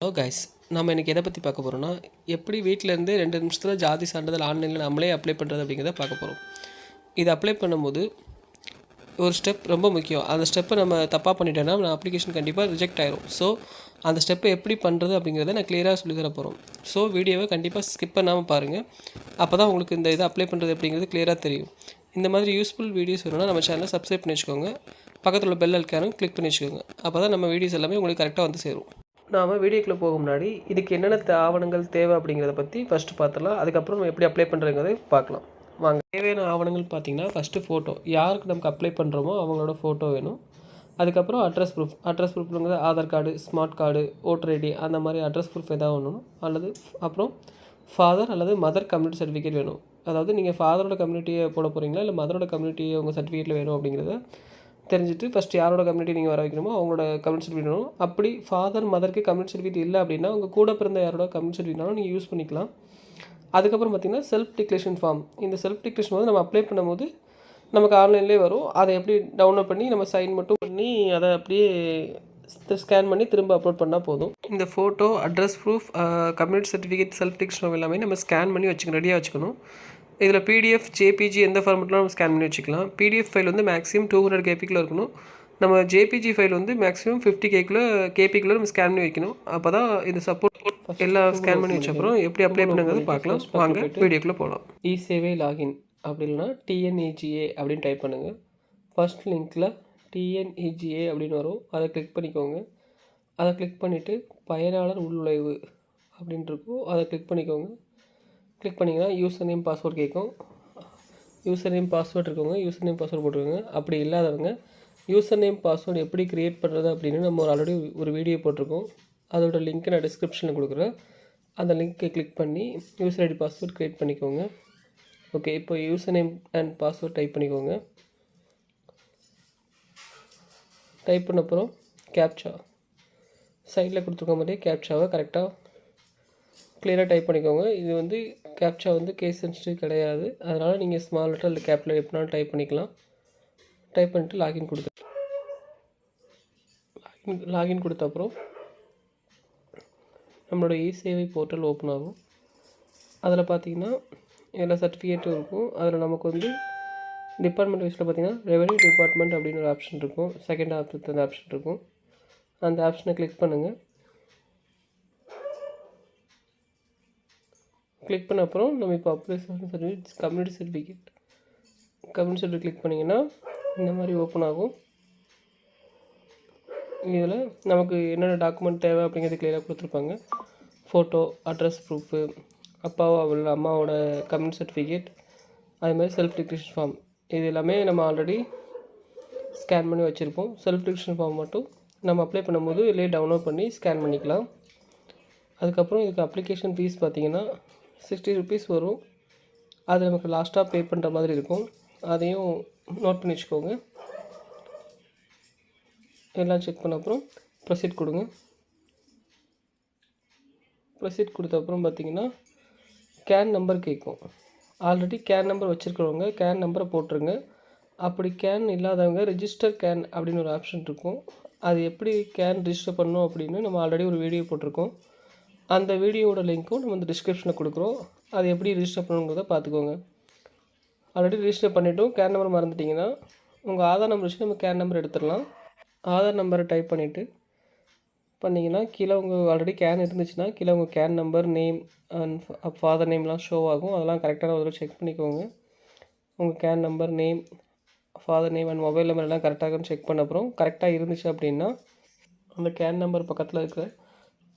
Hello guys நம்ம இன்றைக்கி எதை பற்றி பார்க்க போகிறோம்னா எப்படி வீட்டிலேருந்து ரெண்டு நிமிஷத்தில் ஜாதி சான்றிதழ் ஆன்லைனில் நம்மளே அப்ளை பண்ணுறது அப்படிங்கிறத பார்க்க போகிறோம் இது அப்ளை பண்ணும்போது ஒரு ஸ்டெப் ரொம்ப முக்கியம். அந்த ஸ்டெப்பை நம்ம தப்பாக பண்ணிட்டோன்னா நம்ம அப்ளிகேஷன் கண்டிப்பாக ரிஜெக்ட் ஆயிரும். ஸோ அந்த ஸ்டெப்பை எப்படி பண்ணுறது அப்படிங்கிறத நான் கிளியராக சொல்லி தர போகிறோம் ஸோ வீடியோவை கண்டிப்பாக ஸ்கிப் பண்ணாமல் பாருங்கள் அப்போ தான் உங்களுக்கு இந்த இதை அப்ளை பண்ணுறது அப்படிங்கிறது கிளியராக தெரியும். இந்த மாதிரி யூஸ்ஃபுல் வீடியோஸ் வேணும்னா நம்ம சேனலை சப்ஸ்கிரைப் பண்ணி வச்சுக்கோங்க பக்கத்தில் உள்ள பெல் அல்கானும் கிளிக் பண்ணி வச்சுக்கோங்க அப்போ தான் நம்ம வீடியோஸ் எல்லாமே உங்களுக்கு கரெக்டாக வந்து சேரும். நாம் வீடியோக்குள்ளே போக முன்னாடி இதுக்கு என்னென்ன ஆவணங்கள் தேவை அப்படிங்கிறத பற்றி ஃபஸ்ட்டு பார்த்துடலாம் அதுக்கப்புறம் நம்ம எப்படி அப்ளை பண்ணுறங்கிறதை பார்க்கலாம். வாங்க. தேவையான ஆவணங்கள் பார்த்தீங்கன்னா ஃபஸ்ட்டு ஃபோட்டோ யாருக்கு நமக்கு அப்ளை பண்ணுறோமோ அவங்களோட ஃபோட்டோ வேணும். அதுக்கப்புறம் address proof address ப்ரூஃப்ங்கிறது Aadhaar card smart card voter ID அந்த மாதிரி அட்ரஸ் ப்ரூஃப் எதாவது ஒன்று அல்லது அப்புறம் ஃபாதர் அல்லது மதர் கம்யூனிட்டி சர்டிஃபிகேட் வேணும். அதாவது நீங்கள் ஃபாதரோட கம்யூனிட்டியை போட போகிறீங்களா இல்லை மதரோட கம்யூனிட்டியை உங்கள் சர்டிஃபிகேட்டில் வேணும் அப்படிங்கிறத தெரிஞ்சுட்டு ஃபஸ்ட் யாரோட கம்யூனிட்டி நீங்கள் வர வைக்கணுமோ அவங்களோட கம்யூனிட் சர்டிஃபிகேட் வேணும் அப்படி ஃபாதர் மதருக்கு கம்யூனிட் சர்டிஃபிகேட் இல்லை அப்படின்னா உங்கள் கூட பிறந்த யாரோட கம்யூனிட் சர்டிஃபிகேட்னாலும் நீங்கள் யூஸ் பண்ணிக்கலாம். அதுக்கப்புறம் பார்த்தீங்கன்னா செல்ஃப் டிக்ளேஷன் ஃபார்ம் இந்த செல்ஃப் டிக்ளேஷன் வந்து நம்ம அப்ளை பண்ணும்போது நமக்கு ஆன்லைன்லேயே வரும். அதை எப்படி டவுன்லோட் பண்ணி நம்ம சைன் மட்டும் பண்ணி அதை அப்படியே ஸ்கேன் பண்ணி திரும்ப அப்லோட் பண்ணால் போதும். இந்த photo address proof community certificate self declaration எல்லாமே நம்ம ஸ்கேன் பண்ணி வச்சுக்கணும் ரெடியாக வச்சுக்கணும். இதில் பிடிஎஃப் ஜேபிஜி எந்த ஃபார்மெட்லாம் நம்ம ஸ்கேன் பண்ணி வச்சுக்கலாம். பிடிஎஃப் ஃபைல் வந்து மேக்ஸிமம் டூ ஹண்ட்ரட் கேபிக்குள்ளே இருக்கணும். நம்ம ஜேபிஜி ஃபைல் வந்து மேக்ஸிமம் ஃபிஃப்டி கேக்குள்ளே கேபிக்குள்ளே நம்ம ஸ்கேன் பண்ணி வைக்கணும். அப்போ தான் இது சப்போர்ட் எல்லாம் ஸ்கேன் பண்ணி வச்ச அப்புறம் எப்படி அப்ளை பண்ணுங்கிறது பார்க்கலாம். வாங்க வீடியோக்குள்ளே போகலாம் இ சேவை லாகின் அப்படி இல்லைன்னா டிஎன்இஜிஏ அப்படின்னு டைப் பண்ணுங்கள் ஃபர்ஸ்ட் லிங்க்கில் டிஎன்இஜிஏ அப்படின்னு வரும். அதை கிளிக் பண்ணிக்கோங்க. அதை கிளிக் பண்ணிவிட்டு பயனாளர் உள்நுழைவு அப்படின்னு இருக்கும். அதை கிளிக் பண்ணிக்கோங்க. கிளிக் பண்ணிங்கன்னா யூசர் நேம் பாஸ்வேர்ட் கேட்கும். யூசர் நேம் பாஸ்வேர்ட் இருக்கவங்க யூசர் நேம் பாஸ்வேர்ட் போட்டுருங்க அப்படி இல்லாதவங்க யூசர் நேம் பாஸ்வேர்டு எப்படி க்ரியேட் பண்ணுறது அப்படின்னு நம்ம ஒரு ஆல்ரெடி ஒரு வீடியோ போட்டிருக்கோம். அதோட லிங்க்கை நான் டிஸ்கிரிப்ஷனில் கொடுக்குறேன். அந்த லிங்க்கை கிளிக் பண்ணி யூசர் ஐடி பாஸ்வேர்ட் க்ரியேட் பண்ணிக்கோங்க. ஓகே இப்போ user name and password type பண்ணிக்கோங்க. டைப் பண்ண அப்புறம் கேப்ச்சா சைடில் கொடுத்துருக்க மாதிரியே கேப்ச்சாவை கரெக்டாக கிளியராக டைப் பண்ணிக்கோங்க. இது வந்து கேப்சா வந்து கேஸ் சென்சிட்டிவ் கிடையாது. அதனால் நீங்கள் ஸ்மால் லெட்டர் இல்லை கேப்ல எப்படினாலும் டைப் பண்ணிக்கலாம். டைப் பண்ணிட்டு லாகின் கொடுத்து லாகின் லாகின் கொடுத்த அப்புறம் நம்மளோட இ சேவை போர்ட்டல் ஓப்பன் ஆகும். அதில் பார்த்தீங்கன்னா எல்லா சர்டிஃபிகேட்டும் இருக்கும். அதில் நமக்கு வந்து டிபார்ட்மெண்ட் வைஸில் பார்த்தீங்கன்னா ரெவன்யூ டிபார்ட்மெண்ட் அப்படின்னு ஒரு ஆப்ஷன் இருக்கும். செகண்ட் ஆப்ஷன் அந்த ஆப்ஷன் இருக்கும். அந்த ஆப்ஷனை கிளிக் பண்ணுங்கள் கிளிக் பண்ண அப்புறம் நம்ம இப்போ apply certificate community certificate community certificate click பண்ணிங்கன்னா இந்த மாதிரி ஓப்பன் ஆகும். இதில் நமக்கு என்னென்ன டாக்குமெண்ட் தேவை அப்படிங்கிறது கிளியராக கொடுத்துருப்பாங்க. ஃபோட்டோ அட்ரஸ் ப்ரூஃபு அப்பாவோ அவள் அம்மாவோட கம்யூனிட்டி சர்டிஃபிகேட் அது மாதிரி செல்ஃப் டிக்ரேஷன் ஃபார்ம் இது எல்லாமே நம்ம ஆல்ரெடி ஸ்கேன் பண்ணி வச்சுருப்போம். செல்ஃப் டிக்ரேஷன் ஃபார்ம் மட்டும் நம்ம அப்ளை பண்ணும்போது இல்லையே டவுன்லோட் பண்ணி ஸ்கேன் பண்ணிக்கலாம். அதுக்கப்புறம் இதுக்கு அப்ளிகேஷன் ஃபீஸ் பார்த்தீங்கன்னா சிக்ஸ்டி ருபீஸ் வரும். அது நமக்கு லாஸ்ட்டாக பே பண்ணுற மாதிரி இருக்கும். அதையும் நோட் பண்ணி வச்சுக்கோங்க. எல்லாம் செக் பண்ண அப்புறம் ப்ரொசீட் கொடுங்க. ப்ரொசீட் கொடுத்த அப்புறம் பார்த்தீங்கன்னா கேன் நம்பர் கேட்கும் ஆல்ரெடி கேன் நம்பர் வச்சுருக்கிறவங்க கேன் நம்பரை போட்டுருங்க. அப்படி கேன் இல்லாதவங்க ரிஜிஸ்டர் கேன் அப்படின்னு ஒரு ஆப்ஷன் இருக்கும். அது எப்படி கேன் ரிஜிஸ்டர் பண்ணணும் அப்படின்னு நம்ம ஆல்ரெடி ஒரு வீடியோ போட்டிருக்கோம். அந்த வீடியோவோட லிங்க்கும் நம்ம வந்து டிஸ்கிரிப்ஷனில் கொடுக்குறோம். அது எப்படி ரிஜிஸ்டர் பண்ணணுங்கிறத பார்த்துக்கோங்க. ஆல்ரெடி ரிஜிஸ்டர் பண்ணிவிட்டோம் கேன் நம்பர் மறந்துட்டிங்கன்னா உங்கள் ஆதார் நம்பர் வச்சு நம்ம கேன் நம்பர் எடுத்துடலாம். ஆதார் நம்பரை டைப் பண்ணிவிட்டு பண்ணிங்கன்னா கீழே உங்கள் ஆல்ரெடி கேன் இருந்துச்சுன்னா கீழே உங்கள் CAN number name and father நேம்லாம் show ஆகும். அதெல்லாம் கரெக்டான ஒரு செக் பண்ணிக்கோங்க. உங்கள் CAN number name father name and mobile number எல்லாம் கரெக்டாக செக் பண்ண அப்புறம் கரெக்டாக இருந்துச்சு அப்படின்னா அந்த கேன் நம்பர் பக்கத்தில் இருக்கிற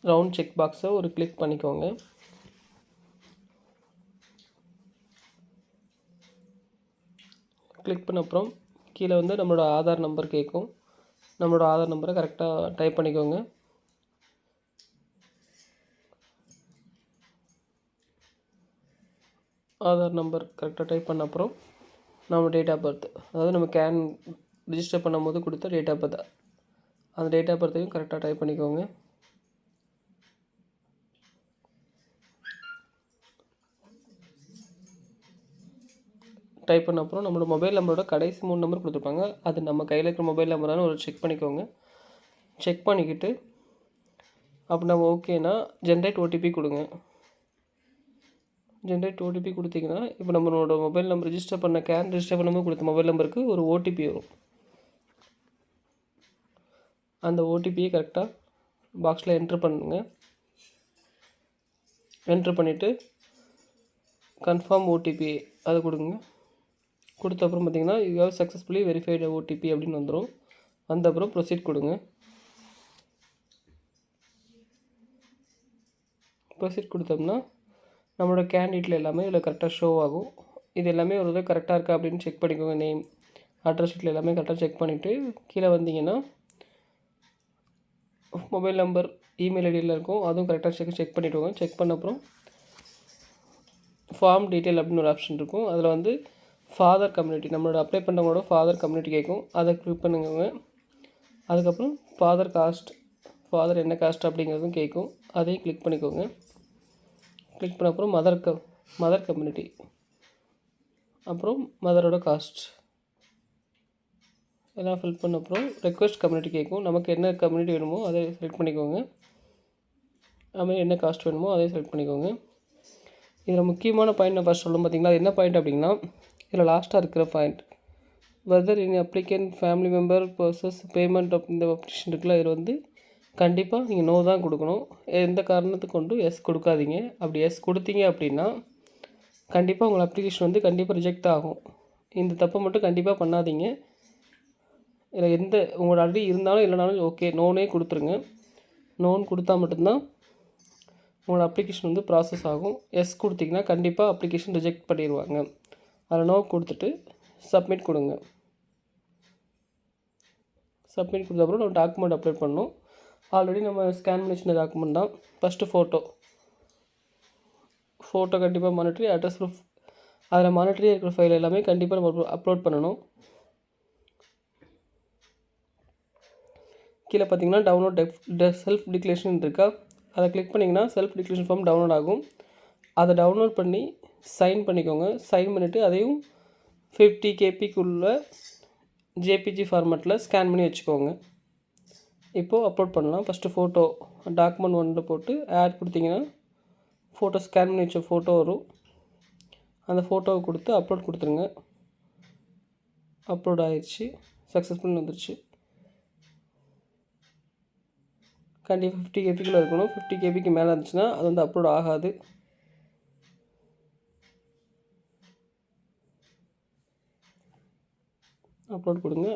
ரவுண்ட் செக் பாக்ஸை ஒரு கிளிக் பண்ணிக்கோங்க. கிளிக் பண்ண அப்புறம் கீழே வந்து நம்மளோட ஆதார் நம்பர் கேட்கும் நம்மளோட ஆதார் நம்பரை கரெக்டாக டைப் பண்ணிக்கோங்க. ஆதார் நம்பர் கரெக்டாக டைப் பண்ண அப்புறம் நம்ம டேட் ஆஃப் பர்த் அதாவது நம்ம கேன் ரிஜிஸ்டர் பண்ணும்போது கொடுத்த டேட் ஆஃப் பர்த் அந்த டேட் ஆஃப் பர்த்தையும் கரெக்டாக டைப் பண்ணிக்கோங்க. டைப் பண்ண அப்புறம் நம்மளோட மொபைல் நம்பரோட கடைசி மூணு நம்பர் கொடுத்துருப்பாங்க. அது நம்ம கையில் இருக்கிற மொபைல் நம்பரானு ஒரு செக் பண்ணிக்கோங்க. செக் பண்ணிக்கிட்டு அப்போ நம்ம ஓகேனா ஜென்ரேட் ஓடிபி கொடுங்க. ஜென்ரேட் ஓடிபி கொடுத்தீங்கன்னா இப்போ நம்மளோட மொபைல் நம்பர் ரிஜிஸ்டர் பண்ண கேன் ரிஜிஸ்டர் பண்ணும்போது கொடுத்த மொபைல் நம்பருக்கு ஒரு ஓடிபி வரும். அந்த ஓடிபியை கரெக்டாக பாக்ஸில் என்ட்ரு பண்ணுங்க. என்ட்ரு பண்ணிவிட்டு கன்ஃபார்ம் ஓடிபி அதை கொடுங்க. கொடுத்த அப்புறம் பார்த்தீங்கன்னா you have successfully verified OTP அப்படின்னு வந்துடும் வந்த அப்புறம் ப்ரொசீட் கொடுங்க. ப்ரொசீட் கொடுத்தோம்னா நம்மளோட கேண்டிடேட்டில் எல்லாமே இதில் கரெக்டாக ஷோ ஆகும். இது எல்லாமே ஒரு தடவை கரெக்டாக இருக்கா அப்படின்னு செக் பண்ணிக்கோங்க நேம் அட்ரஸ் ஷீட்டில் எல்லாமே கரெக்டாக செக் பண்ணிவிட்டு கீழே வந்தீங்கன்னா மொபைல் நம்பர் இமெயில் ஐடியில் இருக்கும். அதுவும் கரெக்டாக செக் செக் பண்ணிவிடுவோங்க செக் பண்ண அப்புறம் ஃபார்ம் டீட்டெயில் அப்படின்னு ஒரு ஆப்ஷன் இருக்கும். அதில் வந்து ஃபாதர் கம்யூனிட்டி நம்மளோட அப்ளை பண்ணுறவங்களோட ஃபாதர் கம்யூனிட்டி கேட்கும் அதை கிளிக் பண்ணுங்க. அதுக்கப்புறம் ஃபாதர் காஸ்ட் ஃபாதர் என்ன காஸ்ட் அப்படிங்கிறதும் கேட்கும் அதையும் கிளிக் பண்ணிக்கோங்க. கிளிக் பண்ண அப்புறம் மதர் க மதர் கம்யூனிட்டி அப்புறம் மதரோட காஸ்ட் எல்லாம் ஃபில் பண்ண அப்புறம் ரெக்வஸ்ட் கம்யூனிட்டி கேட்கும் நமக்கு என்ன கம்யூனிட்டி வேணுமோ அதை செலக்ட் பண்ணிக்கோங்க. அதுமாதிரி என்ன காஸ்ட் வேணுமோ அதை செலக்ட் பண்ணிக்கோங்க. இதில் முக்கியமான பாயிண்ட் நான் ஃபஸ்ட் சொல்லணும் பார்த்தீங்கன்னா அது என்ன பாயிண்ட் அப்படின்னா இதில் லாஸ்ட்டாக இருக்கிற point whether in applicant family member purses payment of இந்த அப்ளிகேஷன் இருக்குல்ல இது வந்து கண்டிப்பாக நீங்கள் நோ தான் கொடுக்கணும். எந்த காரணத்துக்கு கொண்டு எஸ் கொடுக்காதீங்க. அப்படி எஸ் கொடுத்தீங்க அப்படின்னா கண்டிப்பாக உங்கள் அப்ளிகேஷன் வந்து கண்டிப்பாக ரிஜெக்ட் ஆகும். இந்த தப்பை மட்டும் கண்டிப்பாக பண்ணாதீங்க. இதில் எந்த உங்களோட ஆல்ரெடி இருந்தாலும் இல்லைனாலும் ஓகே நோனே கொடுத்துருங்க. நோன் கொடுத்தா மட்டும்தான் உங்களோட அப்ளிகேஷன் வந்து ப்ராசஸ் ஆகும். எஸ் கொடுத்தீங்கன்னா கண்டிப்பாக அப்ளிகேஷன் ரிஜெக்ட் பண்ணிடுவாங்க. அதில் நோ கொடுத்துட்டு சப்மிட் கொடுங்க. சப்மிட் கொடுத்த அப்புறம் நம்ம டாக்குமெண்ட் அப்லோட் பண்ணணும். ஆல்ரெடி நம்ம ஸ்கேன் பண்ணி வச்சிருந்த டாக்குமெண்ட் தான். ஃபஸ்ட்டு ஃபோட்டோ ஃபோட்டோ கண்டிப்பாக மானிட்டரி அட்ரஸ் ப்ரூஃப் அதில் மானிட்டரி இருக்கிற ஃபைல் எல்லாமே கண்டிப்பாக நம்ம அப்லோட் பண்ணணும். கீழே பார்த்தீங்கன்னா டவுன்லோட் செல்ஃப் டிக்ளேஷன் இருக்கா? அதை கிளிக் பண்ணிங்கன்னா செல்ஃப் டிக்ளேஷன் ஃபார்ம் டவுன்லோட் ஆகும். அதை டவுன்லோட் பண்ணி சைன் பண்ணிக்கோங்க. சைன் பண்ணிவிட்டு அதையும் ஃபிஃப்டி கேபிக்குள்ள ஜேபிஜி ஃபார்மேட்டில் ஸ்கேன் பண்ணி வச்சுக்கோங்க. இப்போது அப்லோட் பண்ணலாம். ஃபஸ்ட்டு ஃபோட்டோ டாக்குமெண்ட் ஒன்றில் போட்டு ஆட் கொடுத்தீங்கன்னா ஃபோட்டோ ஸ்கேன் பண்ணி வச்ச ஃபோட்டோ வரும். அந்த ஃபோட்டோவை கொடுத்து அப்லோட் கொடுத்துருங்க. அப்லோட் ஆயிடுச்சு சக்ஸஸ்ஃபுல் வந்துருச்சு. கண்டிப்பாக ஃபிஃப்டி கேபிக்குள்ளே இருக்கணும். ஃபிஃப்டி கேபிக்கு மேலே இருந்துச்சுன்னா அது வந்து அப்லோட் ஆகாது. அப்லோட் கொடுங்க.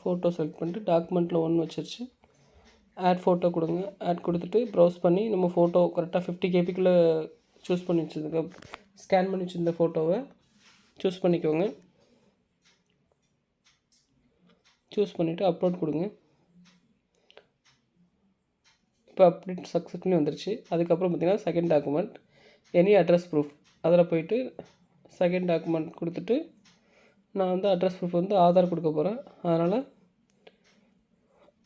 ஃபோட்டோ செலக்ட் பண்ணிட்டு டாக்குமெண்ட்டில் ஒன்று வச்சிருச்சு. ஆட் ஃபோட்டோ கொடுங்க. ஆட் கொடுத்துட்டு ப்ரௌஸ் பண்ணி நம்ம ஃபோட்டோ கரெக்டாக ஃபிஃப்டி கேபிக்குள்ளே சூஸ் பண்ணி வச்சுருக்க ஸ்கேன் பண்ணி வச்சுருந்த ஃபோட்டோவை சூஸ் பண்ணிக்கோங்க. சூஸ் பண்ணிவிட்டு அப்லோட் கொடுங்க. இப்போ அப்டேட் சக்ஸஸ்ஃபுல்லி வந்துருச்சு. அதுக்கப்புறம் பார்த்திங்கன்னா second document any address proof அதில் போயிட்டு செகண்ட் டாக்குமெண்ட் கொடுத்துட்டு நான் வந்து அட்ரஸ் ப்ரூஃப் வந்து ஆதார் கொடுக்க போகிறேன் அதனால்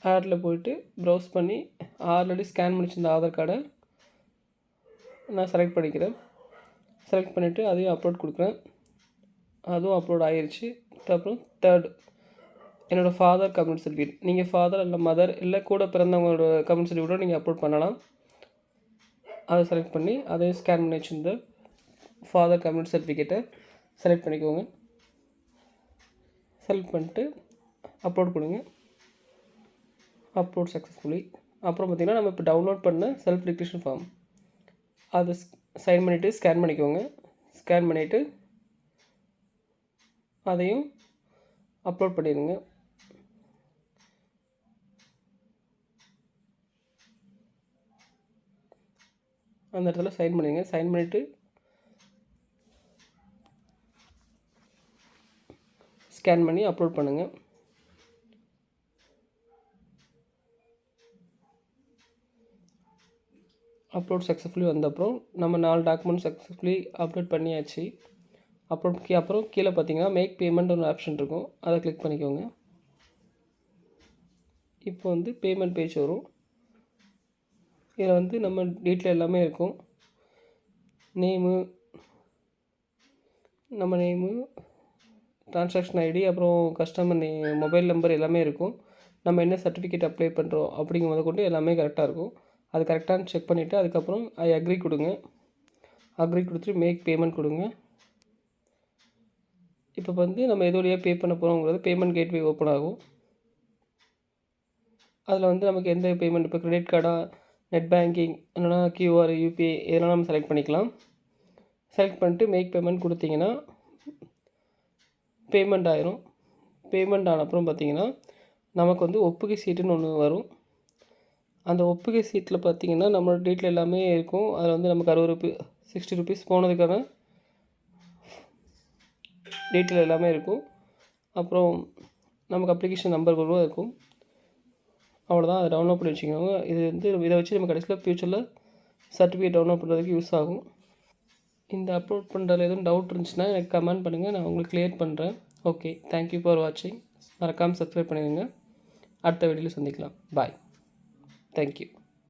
ஆடில் போயிட்டு ப்ரௌஸ் பண்ணி ஆல்ரெடி ஸ்கேன் பண்ணி வச்சிருந்த ஆதார் கார்டை நான் செலக்ட் பண்ணிக்கிறேன். செலக்ட் பண்ணிவிட்டு அதையும் அப்லோட் கொடுக்குறேன். அதுவும் அப்லோட் ஆயிடுச்சு அப்புறம் தேர்டு என்னோடய ஃபாதர் கம்யூனிட்டி சர்டிஃபிகேட் நீங்கள் ஃபாதர் இல்லை மதர் இல்லை கூட பிறந்தவங்களோட கம்யூனிட்டி சர்டிஃபிகேட்டோ நீங்கள் அப்லோட் பண்ணலாம். அதை செலக்ட் பண்ணி அதையும் ஸ்கேன் பண்ணி வச்சுருந்த ஃபாதர் கம்யூனிட் சர்டிஃபிகேட்டை செலக்ட் பண்ணிக்கோங்க. செலக்ட் பண்ணிட்டு அப்லோட் கொடுங்க. அப்லோட் சக்ஸஸ்ஃபுல்லி அப்புறம் பார்த்திங்கன்னா நம்ம இப்போ டவுன்லோட் பண்ண செல்ஃப் டிக்ளேஷன் ஃபார்ம் அதை சைன் பண்ணிவிட்டு ஸ்கேன் பண்ணிக்கோங்க. ஸ்கேன் பண்ணிவிட்டு அதையும் அப்லோட் பண்ணிடுங்க. அந்த இடத்துல சைன் பண்ணிடுங்க. சைன் பண்ணிவிட்டு ஸ்கேன் பண்ணி அப்லோட் பண்ணுங்கள் அப்லோட் சக்ஸஸ்ஃபுல்லி வந்த அப்புறம் நம்ம நாலு டாக்குமெண்ட் சக்ஸஸ்ஃபுல்லி அப்லோட் பண்ணியாச்சு. அப்லோட் கீ அப்புறம் கீழே பார்த்தீங்கன்னா மேக் பேமெண்ட் ஒரு ஆப்ஷன் இருக்கும். அதை கிளிக் பண்ணிக்கோங்க. இப்போ வந்து பேமெண்ட் பேஜ் வரும். இதில் வந்து நம்ம டீட்டெயில் எல்லாமே இருக்கும். நேமு நம்ம நேமு ட்ரான்சாக்ஷன் ஐடி அப்புறம் கஸ்டமர் நே மொபைல் நம்பர் எல்லாமே இருக்கும். நம்ம என்ன சர்டிஃபிகேட் அப்ளை பண்ணுறோம் அப்படிங்கும் போது கொண்டு எல்லாமே கரெக்டாக இருக்கும். அது கரெக்டானு செக் பண்ணிவிட்டு அதுக்கப்புறம் ஐ அக்ரி கொடுங்க. அக்ரி கொடுத்துட்டு மேக் பேமெண்ட் கொடுங்க. இப்போ வந்து நம்ம எது வழியாக பே பண்ண போகிறோங்கிறது பேமெண்ட் கேட்வே ஓப்பன் ஆகும். அதில் வந்து நமக்கு எந்த பேமெண்ட் இப்போ கிரெடிட் கார்டாக நெட் பேங்கிங் இல்லைனா கியூஆர் யூபிஐ இதெல்லாம் நம்ம செலக்ட் பண்ணிக்கலாம். செலக்ட் பண்ணிட்டு மேக் பேமெண்ட் கொடுத்தீங்கன்னா பேமெண்ட் ஆயிரும். பேமெண்ட் ஆன அப்புறம் பார்த்தீங்கன்னா நமக்கு வந்து ஒப்புகை சீட்டுன்னு ஒன்று வரும். அந்த ஒப்புகை சீட்டில் பார்த்தீங்கன்னா நம்மளோட டீட்டெயில் எல்லாமே இருக்கும். அதில் வந்து நமக்கு அறுபது ருபீ சிக்ஸ்டி ருபீஸ் போனதுக்கான டீட்டெயில் எல்லாமே இருக்கும். அப்புறம் நமக்கு அப்ளிகேஷன் நம்பர் கூட இருக்கும். அவ்வளோதான் அதை டவுன்லோட் பண்ணி வச்சுக்கோங்க. இது வந்து இதை வச்சு நம்ம கடைசியில் ஃப்யூச்சரில் சர்டிஃபிகேட் டவுன்லோட் பண்ணுறதுக்கு யூஸ் ஆகும். இந்த அப்லோட் பண்ணுறதுல எதுவும் டவுட் இருந்துச்சுன்னா எனக்கு கமெண்ட் பண்ணுங்கள் நான் உங்களுக்கு கிளியர் பண்ணுறேன் ஓகே தேங்க்யூ ஃபார் வாட்சிங் மறக்காமல் சப்ஸ்கிரைப் பண்ணிடுங்க. அடுத்த வீடியோவில் சந்திக்கலாம். Bye thank you